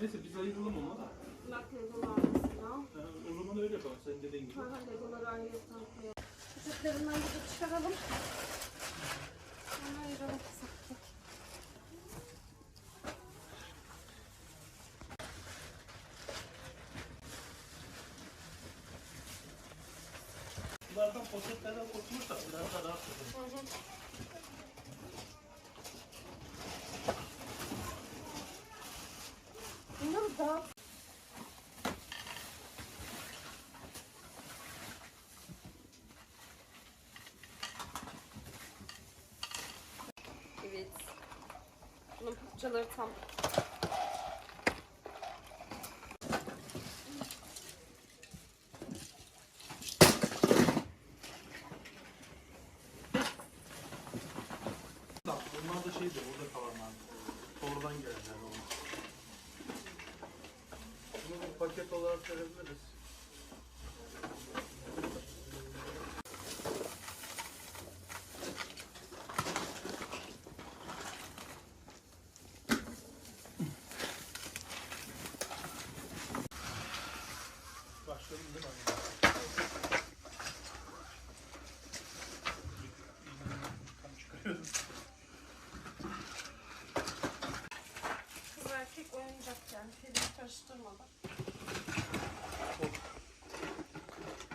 Neyse biz ayıralım onu da. Bak legolar mesela. Ha, o zaman öyle yapalım sen dediğin gibi. Sonra legoları ayrıyeten koyalım. Poşetlerinden de çıkaralım. Sonra ayıralım kısa. Bunlardan poşetlerden kurtulursak biraz daha rahat olur. Parçaları tam. Bunlar da şeydir orada kalanlar. Sonradan gelenler o. Bunu bir paket olarak verebiliriz. Çıkarıyorum. Kız erkek oyuncak yani. Film karıştırmadan.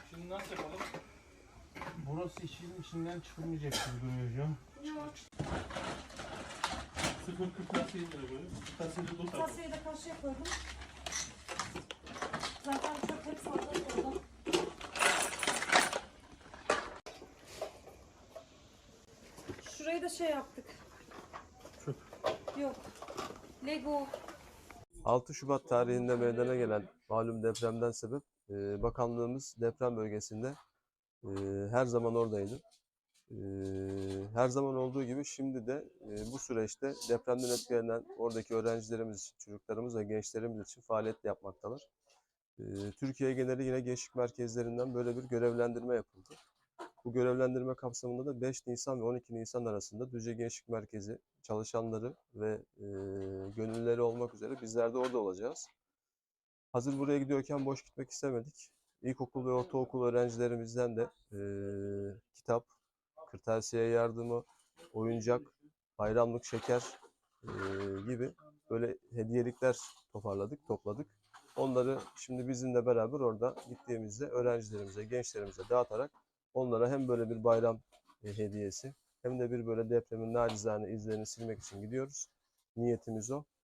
Şimdi nasıl yapalım? Burası işin içinden çıkılmayacak gibi duruyor hocam. Yok. 0.40 nasıl indire böyle? Tasayı da tutar. Kasayı da karşıya koydum. Zaten çok hepsi orada koydum. Şurayı da şey yaptık. Çöp. Yok. Lego. 6 Şubat tarihinde meydana gelen malum depremden sebep e, bakanlığımız deprem bölgesinde e, her zaman oradaydı. E, her zaman olduğu gibi şimdi de e, bu süreçte depremden etkilenen oradaki öğrencilerimiz, çocuklarımız ve gençlerimiz için faaliyet yapmaktalar. E, Türkiye geneli yine gençlik merkezlerinden böyle bir görevlendirme yapıldı. Bu görevlendirme kapsamında da 5 Nisan ve 12 Nisan arasında Düzce Gençlik Merkezi çalışanları ve e, gönüllüleri olmak üzere bizler de orada olacağız. Hazır buraya gidiyorken boş gitmek istemedik. İlkokul ve ortaokul öğrencilerimizden de e, kitap, kırtasiye yardımı, oyuncak, bayramlık şeker e, gibi böyle hediyelikler toparladık, topladık. Onları şimdi bizimle beraber orada gittiğimizde öğrencilerimize, gençlerimize dağıtarak onlara hem böyle bir bayram e, hediyesi hem de bir böyle depremin nacizane izlerini silmek için gidiyoruz. Niyetimiz o.